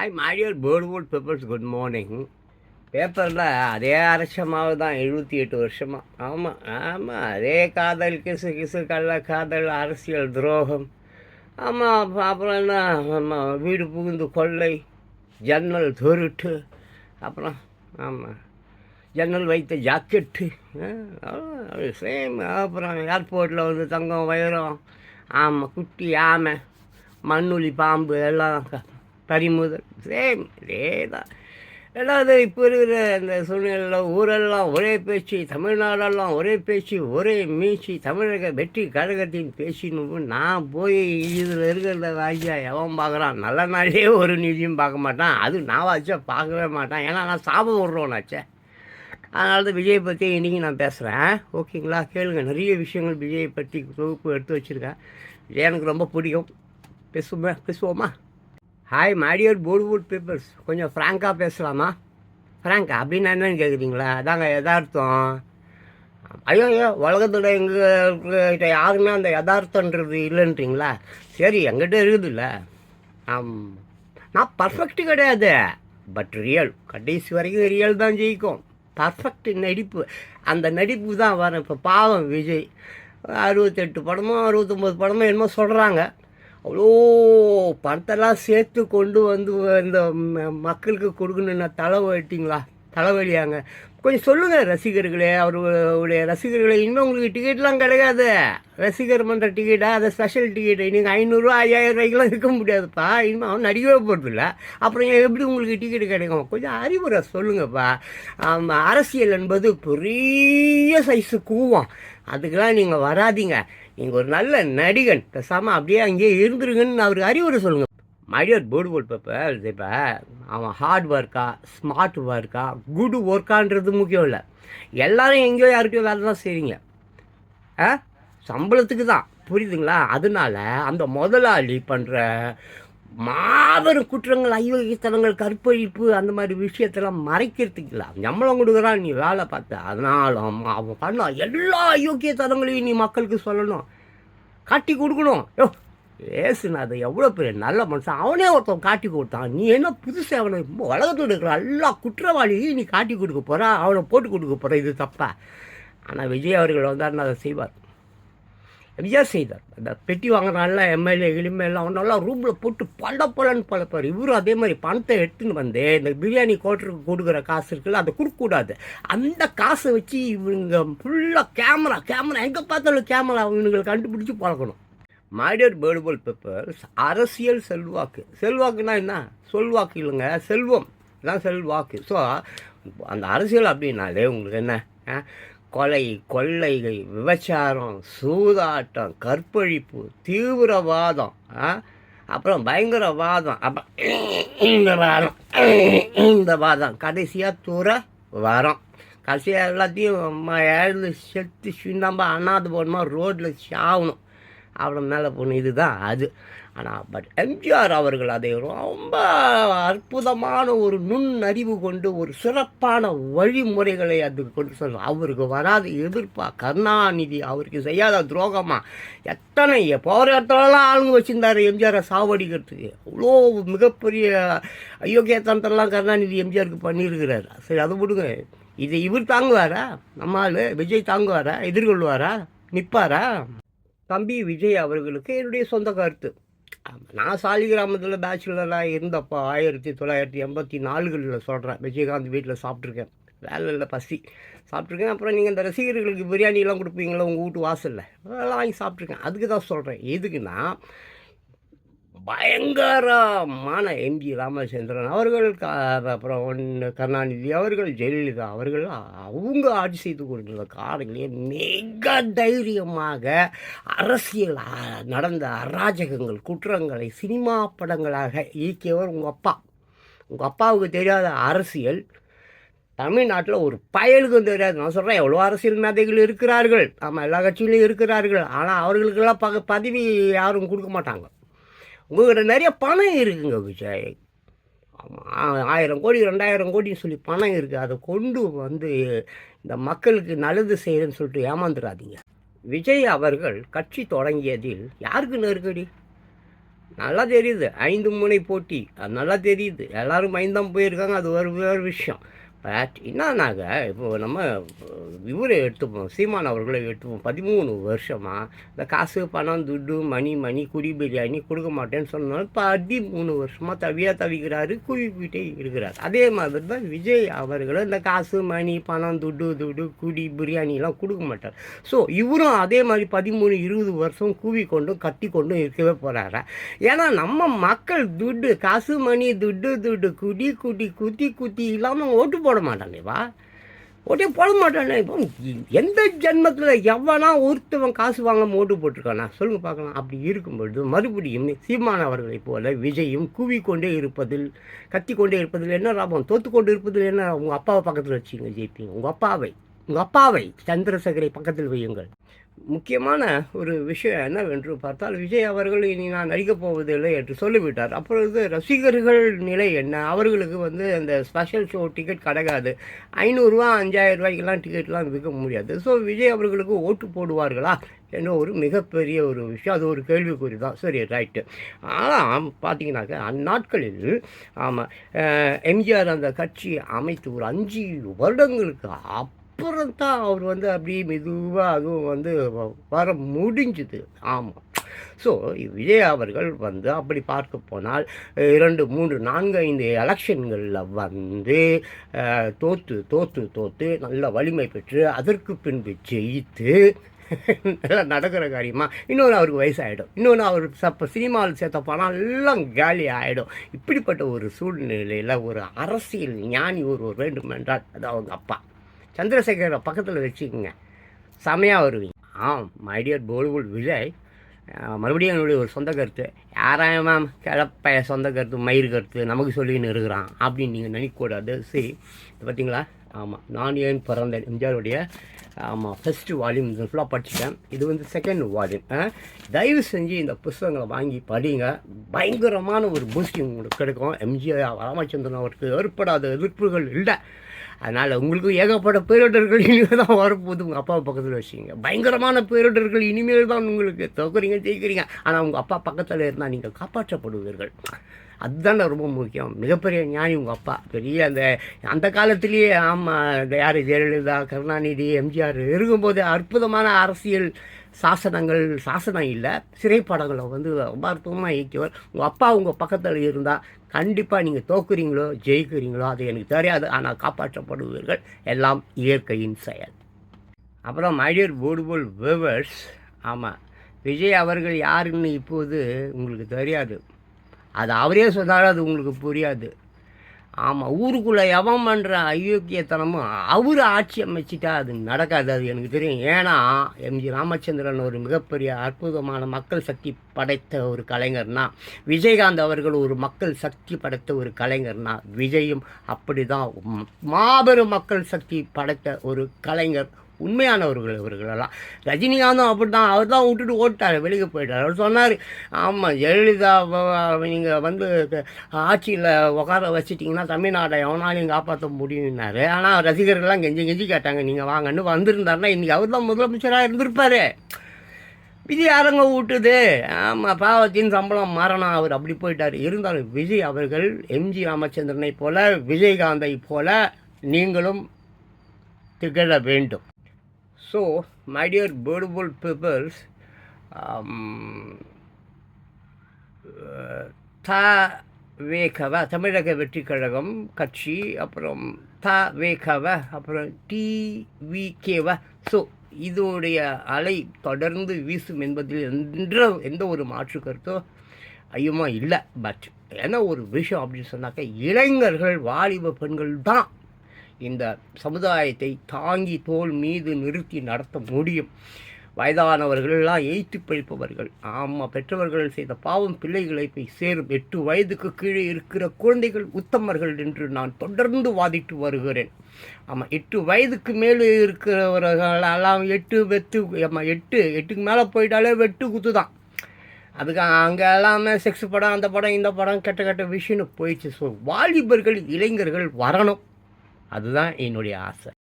Hi மாடியர் பேர்ட்வுட் papers good morning பேப்பரில் அதே அரசமாக தான் எழுபத்தி எட்டு வருஷமாக ஆமாம் ஆமாம் அதே காதல் கிசு கிசு கள்ள காதல் அரசியல் துரோகம். ஆமாம் அப்புறம் என்ன? ஆமாம் வீடு புகுந்து கொள்ளை ஜன்னல் தொருட்டு அப்புறம் ஆமாம் ஜன்னல் வைத்த ஜாக்கெட்டு சேம் அப்புறம் ஏர்போர்ட்டில் வந்து தங்கம் வைரம் ஆமாம் குட்டி ஆமை மண்ணுளி பாம்பு எல்லாம் பறிமுதல். சேம் இதே தான் ரெண்டாவது இப்போ இருக்கிற அந்த சூழ்நிலையில் ஊரெல்லாம் ஒரே பேச்சு தமிழ்நாடெல்லாம் ஒரே பேச்சு ஒரே மீச்சு தமிழக வெற்றி கழகத்தின் பேச்சின்னு நான் போய் இதில் இருக்கிறத ராஜா எவன் பார்க்குறான் நல்ல நாளே ஒரு நிதியும் பார்க்க மாட்டான். அது நான் வச்சா பார்க்கவே மாட்டான். ஏன்னா நான் சாபம் விட்றோன்னாச்சே அதனால தான் விஜய் பற்றி இன்றைக்கி நான் பேசுகிறேன் ஓகேங்களா? கேளுங்க. நிறைய விஷயங்கள் விஜயை பற்றி தொகுப்பு எடுத்து வச்சுருக்கேன். விஜய் எனக்கு ரொம்ப பிடிக்கும். பேசுவேன் பேசுவோமா? ஹாய் மாடியர் போர்டுவுட் பேப்பர்ஸ் கொஞ்சம் ஃப்ராங்காக பேசலாமா? ஃப்ராங்கா அப்படின்னா என்னன்னு கேட்குறீங்களா அதாங்க யதார்த்தம். ஐயோ ஐயோ உலகத்தில் எங்கள்கிட்ட யாருமே அந்த யதார்த்தன்றது இல்லைன்றீங்களா? சரி எங்கிட்ட இருக்குதுல்ல. ஆம். நான் பர்ஃபெக்ட் கிடையாது. பட் ரியல் கடைசி வரைக்கும் ரியல் தான் ஜெயிக்கும். பர்ஃபெக்ட் நடிப்பு. அந்த நடிப்பு தான் வரும். இப்போ பாவம் விஜய். அறுபத்தெட்டு படமோ அறுபத்தொம்போது படமோ என்னமோ சொல்கிறாங்க அவ்வளோ பணத்தெல்லாம் சேர்த்து கொண்டு வந்து இந்த ம- மக்களுக்கு கொடுக்கணுன்னா தலைவலிட்டிங்களா தலைவலியாங்க. கொஞ்சம் சொல்லுங்கள் ரசிகர்களே. அவருடைய ரசிகர்களே இன்னும் உங்களுக்கு டிக்கெட்லாம் கிடையாது ரசிகர் மன்ற டிக்கெட்டாக அது ஸ்பெஷல் டிக்கெட்டு நீங்கள் ஐநூறுரூவா ஐயாயிரம் ரூபாய்க்கெலாம் இருக்க முடியாதுப்பா. இன்னும் அவன் நடிக்கவே போகிறதில்ல அப்புறம் எப்படி உங்களுக்கு டிக்கெட் கிடைக்கும்? கொஞ்சம் அறிவுரை சொல்லுங்கப்பா. அரசியல் என்பது பெரிய சைஸு கூவம். அதுக்கெல்லாம் நீங்கள் வராதீங்க. நீங்கள் ஒரு நல்ல நடிகன். பேசாமல் அப்படியே அங்கேயே இருந்துருங்கன்னு அவருக்கு அறிவுரை சொல்லுங்கள் மைடியர் போர்டு போர்ட் இப்போ அவன் ஹார்ட் ஒர்க்கா ஸ்மார்ட் ஒர்க்கா குட் ஒர்க்கான்றது முக்கியம் இல்லை. எல்லாரும் எங்கேயோ யாருக்கையோ வேலை தான் செய்கிறீங்க ஆ? சம்பளத்துக்கு தான். புரியுதுங்களா? அதனால அந்த முதலாளி பண்ணுற மாபெரும் குற்றங்கள் ஐயோகித்தனங்கள் கற்பழிப்பு அந்த மாதிரி விஷயத்தெல்லாம் மறைக்கிறதுக்கு இல்லை. சம்பளம் கொடுக்குறான் நீ வேலை பார்த்த. அதனாலும் அவன் பண்ண எல்லா ஐயோக்கியத்தனங்களையும் நீ மக்களுக்கு சொல்லணும். காட்டி கொடுக்கணும். யோ ஏசுநாத எவ்வளோ பெரிய நல்ல மனுஷன். அவனே ஒருத்தன் காட்டி கொடுத்தான். நீ என்ன புதுசாக அவனை உலகத்தில் இருக்கிற எல்லா குற்றவாளியும் நீ காட்டி கொடுக்க போகிற அவனை போட்டு கொடுக்க போகிற இது தப்பா? ஆனால் விஜய் அவர்கள் வந்தாருன்னு அதை செய்வார். விஜய் செய்தார். அந்த பெட்டி வாங்குறான்ல எம்எல்ஏ எளிமையெல்லாம் அவனெல்லாம் ரூமில் போட்டு பல பலன்னு பழப்பார் இவரும் அதே மாதிரி பணத்தை எடுத்துன்னு வந்து இந்த பிரியாணி கோட்டருக்கு கொடுக்குற காசு இருக்குல்ல அதை கொடுக்கக்கூடாது. அந்த காசை வச்சு இவங்க ஃபுல்லாக கேமரா கேமரா எங்கே பார்த்தாலும் கேமரா இவங்களை கண்டுபிடிச்சி பழக்கணும் மைடியர் பேர்டுபல் பேப்பர்ஸ் அரசியல் செல்வாக்கு. செல்வாக்குனா என்ன? சொல்வாக்கு இல்லைங்க செல்வம். தான் செல்வாக்கு. ஸோ அந்த அரசியல் அப்படின்னாலே உங்களுக்கு என்ன? ஆ? கொலை கொள்ளைகள் விபச்சாரம் சூதாட்டம் கற்பழிப்பு தீவிரவாதம் ஆ? அப்புறம் பயங்கரவாதம் அப்போ இந்த வாரம் இந்த வாதம் கடைசியாக தூர வாரம். கடைசியாக எல்லாத்தையும் ம- எழுந்து செத்து சுண்ணாம்பா அண்ணாது போடணுமா ரோட்டில் சாகணும் அப்புறம் மேலே போகணும் இதுதான் அது. ஆனால் பட் எம்ஜிஆர் அவர்கள் அதை ரொம்ப அற்புதமான ஒரு நுண்ணறிவு கொண்டு ஒரு சிறப்பான வழிமுறைகளை அது கொண்டு சொல்ல அவருக்கு வராத எதிர்ப்பா கருணாநிதி அவருக்கு செய்யாத துரோகமாக எத்தனை போராட்டம்லாம் ஆளுங்க வச்சுருந்தாரு எம்ஜிஆரை சாவடிக்கிறதுக்கு. அவ்வளோ மிகப்பெரிய அயோக்கியத்தனத்தெல்லாம் கருணாநிதி எம்ஜிஆருக்கு பண்ணியிருக்கிறாரு. சரி அதை விடுங்க. இதை இவர் தாங்குவாரா? நம்ம ஆளு விஜய் தாங்குவாரா? எதிர்கொள்வாரா? நிற்பாரா? தம்பி விஜய் அவர்களுக்கு என்னுடைய சொந்த கருத்து. நான் சாலிகிராமத்தில் பேச்சுலராக இருந்தப்போ ஆயிரத்தி தொள்ளாயிரத்தி எண்பத்தி நாலுகளில் சொல்கிறேன் விஜயகாந்த் வீட்டில் சாப்பிட்ருக்கேன் வேலை இல்லை பசி. சாப்பிட்ருக்கேன் அப்புறம் நீங்கள் இந்த ரசிகர்களுக்கு பிரியாணிலாம் கொடுப்பீங்களா உங்கள் வீட்டு வாசலில்? அதெல்லாம் வாங்கி சாப்பிட்ருக்கேன் அதுக்கு தான் சொல்கிறேன் எதுக்குன்னா பயங்கரமான எம்ஜி ராமச்சந்திரன் அவர்கள் க- அப்புறம் ஒன்று கருணாநிதி அவர்கள் ஜெயலலிதா அவர்கள் அவங்க ஆட்சி செய்து கொண்டிருந்த காலங்களே மிக தைரியமாக அரசியல் நடந்த அராஜகங்கள் குற்றங்களை சினிமா படங்களாக இயக்கியவர் உங்கள் அப்பா. உங்கள் அப்பாவுக்கு தெரியாத அரசியல் தமிழ்நாட்டில் ஒரு பயலுக்கும் தெரியாது. நான் சொல்கிறேன் எவ்வளோ அரசியல் மேதைகள் இருக்கிறார்கள். ஆமாம் எல்லா கட்சியிலையும் இருக்கிறார்கள். ஆனால் அவர்களுக்கெல்லாம் ப பதவி யாரும் கொடுக்க மாட்டாங்க. உங்கள்கிட்ட நிறைய பணம் இருக்குங்க விஜய் ஆமாம் ஆயிரம் கோடி ரெண்டாயிரம் கோடின்னு சொல்லி பணம் இருக்குது அதை கொண்டு வந்து இந்த மக்களுக்கு நல்லது செய்கிறேன்னு சொல்லிட்டு ஏமாந்துடாதீங்க. விஜய் அவர்கள் கட்சி தொடங்கியதில் யாருக்கு நெருக்கடி? நல்லா தெரியுது ஐந்து முனை போட்டி. அது நல்லா தெரியுது. எல்லாரும் மைந்தான் போயிருக்காங்க. அது ஒரு வேறு விஷயம். என்னன்னாங்க இப்போ நம்ம இவரை எடுத்துப்போம் சீமான் அவர்களை எடுத்துப்போம். பதிமூணு வருஷமாக இந்த காசு பணம் துட்டு மணி மணி குடி பிரியாணி கொடுக்க மாட்டேன்னு சொன்னாலும் பதிமூணு வருஷமாக தவியாக தவிக்கிறாரு குழிப்பிட்டே இருக்கிறார். அதே மாதிரி தான் விஜய் அவர்களும் இந்த காசு மணி பணம் துட்டு துட்டு குடி பிரியாணிலாம் கொடுக்க மாட்டார். ஸோ இவரும் அதே மாதிரி பதிமூணு இருபது வருஷம் கூவி கொண்டும் கத்தி கொண்டும் இருக்கவே போகிறாரா ஏன்னா நம்ம மக்கள் துட்டு காசு மணி துட்டு துட்டு குடி குடி குத்தி குத்தி இல்லாமல் ஓட்டு போட மாட்டானேவா ஓட்டே போட மாட்டானே இப்போ எந்த ஜென்மத்தில் எவனா ஒருத்தவன் காசு வாங்காம ஓட்டு போட்டிருக்கானா? சொல்லுங்கள் பார்க்கலாம். அப்படி இருக்கும்பொழுது மறுபடியும் சீமான் அவர்களைப் போல விஜயும் கூவிக்கொண்டே இருப்பதில் கத்தி கொண்டே இருப்பதில் என்ன லாபம்? தோத்து கொண்டு இருப்பதில் என்ன? உங்கள் அப்பாவை பக்கத்தில் வச்சுங்க ஜெயிப்பீங்க உங்கள் அப்பாவை. உங்கள் அப்பாவை சந்திரசேகரை பக்கத்தில் வையுங்கள். முக்கியமான ஒரு விஷயம் என்னவென்று பார்த்தால் விஜய் அவர்கள் இனி நான் நடிக்கப் போவதில்லை என்று சொல்லிவிட்டார். அப்பொழுது ரசிகர்கள் நிலை என்ன? அவர்களுக்கு வந்து அந்த ஸ்பெஷல் ஷோ டிக்கெட் கிடைக்காது. ஐநூறுரூவா அஞ்சாயிரம் ரூபாய்க்கெல்லாம் டிக்கெட்லாம் விற்க முடியாது. ஸோ விஜய் அவர்களுக்கு ஓட்டு போடுவார்களா என்ற ஒரு மிகப்பெரிய ஒரு விஷயம். அது ஒரு கேள்விக்குறி தான். சரி ரைட்டு ஆனால் பார்த்தீங்கன்னாக்க அந்நாட்களில் ஆமாம் எம்ஜிஆர் அந்த கட்சி அமைத்து ஒரு அஞ்சு வருடங்களுக்கு அப்புறம் தான் அவர் வந்து அப்படியே மெதுவாக அதுவும் வந்து வ- வர முடிஞ்சுது. ஆமாம் ஸோ விஜய் அவர்கள் வந்து அப்படி பார்க்க போனால் இரண்டு மூன்று நான்கு ஐந்து எலெக்ஷன்களில் வந்து தோற்று தோற்று தோற்று நல்ல வலிமை பெற்று அதற்கு பின்பு ஜெயித்து நல்லா நடக்கிற காரியமாக இன்னொன்று அவருக்கு வயசாகிடும் இன்னொன்று அவர் சப்போ சினிமாவில் சேர்த்த பணம் எல்லாம் காலி ஆகிடும் இப்படிப்பட்ட ஒரு சூழ்நிலையில் ஒரு அரசியல் ஞானி ஒருவர் வேண்டுமென்றால் அது அவங்க அப்பா. சந்திரசேகரை பக்கத்தில் வச்சுக்கோங்க. செமையாக வருவீங்க. ஆம் மைடியர் போல்வுல் விஜய் மறுபடியும் என்னுடைய ஒரு சொந்த கருத்து. யாராயும் மேம் கிளப்ப சொந்த கருத்து மயிர் கருத்து நமக்கு சொல்லின்னு இருக்கிறான் அப்படின்னு நீங்கள் நினைக்கக்கூடாது. சரி இது பார்த்தீங்களா? ஆமாம் நான் ஏன் பிறந்தேன்? எம்ஜிஆருடைய ஆமாம் ஃபஸ்ட்டு வால்யூம் இது ஃபுல்லாக படிச்சுட்டேன். இது வந்து செகண்ட் வால்யூம் தயவு செஞ்சு இந்த புஸ்தகங்களை வாங்கி படிங்க. பயங்கரமான ஒரு பூஸ்டிங் உங்களுக்கு கிடைக்கும். எம்ஜிஆர் ராமச்சந்திரன் அவருக்கு ஏற்படாத எதிர்ப்புகள் இல்லை. அதனால் உங்களுக்கும் ஏகப்பட்ட பேரிடர்கள் இனிமேல் தான் வரப்போகுது உங்கள் அப்பா பக்கத்தில் வச்சுங்க பயங்கரமான பேரிடர்கள் இனிமேல் தான் உங்களுக்கு தோக்குறீங்க ஜெயிக்கிறீங்க. ஆனால் உங்கள் அப்பா பக்கத்தில் இருந்தால் நீங்கள் காப்பாற்றப்படுவீர்கள். அதுதான் ரொம்ப முக்கியம். மிகப்பெரிய ஞானி உங்கள் அப்பா. பெரிய அந்த அந்த காலத்திலேயே ஆமாம் இந்த யார் ஜெயலலிதா கருணாநிதி எம்ஜிஆர் இருக்கும்போது அற்புதமான அரசியல் சாசனங்கள் சாசனம் இல்லை சிறைப்படங்களை வந்து ரொம்ப அற்புதமாக இயக்கியவர். உங்கள் அப்பா உங்கள் பக்கத்தில் இருந்தால் கண்டிப்பாக நீங்கள் தோக்குறீங்களோ ஜெயிக்கிறீங்களோ அது எனக்கு தெரியாது. ஆனால் காப்பாற்றப்படுவீர்கள். எல்லாம் இயற்கையின் செயல். அப்புறம் மைடியர் போர்டுபோல் வேவர்ஸ் ஆமாம் விஜய் அவர்கள் யாருன்னு இப்போது உங்களுக்கு தெரியாது. அது அவரே சொன்னாலும் அது உங்களுக்கு புரியாது. ஆமாம் ஊருக்குள்ளே எவன் பண்ணுற அயோக்கியத்தனமும் அவர் ஆட்சி அமைச்சிட்டா அது நடக்காது அது எனக்கு தெரியும். ஏன்னா எம்ஜி ராமச்சந்திரன் ஒரு மிகப்பெரிய அற்புதமான மக்கள் சக்தி படைத்த ஒரு கலைஞர்னா விஜயகாந்த் அவர்கள் ஒரு மக்கள் சக்தி படைத்த ஒரு கலைஞர்னா விஜயும் அப்படி தான் மாபெரும் மக்கள் சக்தி படைத்த ஒரு கலைஞர் உண்மையானவர்கள் இவர்களெல்லாம். ரஜினிகாந்தும் அப்படி தான் அவர் தான் விட்டுட்டு ஓட்டார் வெளியே போயிட்டார். அவர் சொன்னார் ஆமாம் ஜெயலலிதா நீங்கள் வந்து ஆட்சியில் உட்கார வச்சிட்டிங்கன்னா தமிழ்நாட்டை எவனாலையும் காப்பாற்ற முடியும்னாரு. ஆனால் ரசிகர்கள்லாம் கெஞ்சி கெஞ்சி கேட்டாங்க நீங்கள் வாங்கன்னு வந்திருந்தாருன்னா இன்றைக்கி அவர் தான் முதலமைச்சராக இருந்திருப்பார். விஜய் அரங்க ஊட்டுது? ஆமாம் பாவத்தின் சம்பளம் மரணம் அவர் அப்படி போயிட்டார். இருந்தாலும் விஜய் அவர்கள் எம்ஜி ராமச்சந்திரனை போல விஜயகாந்தை போல நீங்களும் திகழ வேண்டும். So my dear beautiful peoples த வேகவ தமிழக வெற்றி கழகம் கட்சி அப்புறம் த வேகவ அப்புறம் டிவிகேவ ஸோ இதோடைய அலை தொடர்ந்து வீசும் என்பதில் என்ற எந்த ஒரு மாற்று கருத்தோ ஐயமா இல்லை. பட் ஏன்னா ஒரு விஷயம் அப்படின்னு சொன்னாக்க இளைஞர்கள் வாலிப பெண்கள் தான் இந்த சமுதாயத்தை தாங்கி தோல் மீது நிறுத்தி நடத்த முடியும். வயதானவர்கள்லாம் எய்த்து பிழைப்பவர்கள். ஆமாம் பெற்றவர்கள் செய்த பாவம் பிள்ளைகளை போய் சேரும். எட்டு வயதுக்கு கீழே இருக்கிற குழந்தைகள் உத்தமர்கள் என்று நான் தொடர்ந்து வாதிட்டு வருகிறேன். ஆமாம் எட்டு வயதுக்கு மேலே இருக்கிறவர்கள் எல்லாம் எட்டு வெட்டு ஆமாம் எட்டு எட்டுக்கு மேலே போயிட்டாலே வெட்டு குத்து தான். அதுக்கு அங்கே எல்லாமே செக்ஸ் படம் அந்த படம் இந்த படம் கெட்ட கெட்ட விஷயம்னு போயிடுச்சு. ஸோ வாலிபர்கள் இளைஞர்கள் வரணும். அதுதான் என்னுடைய ஆசை.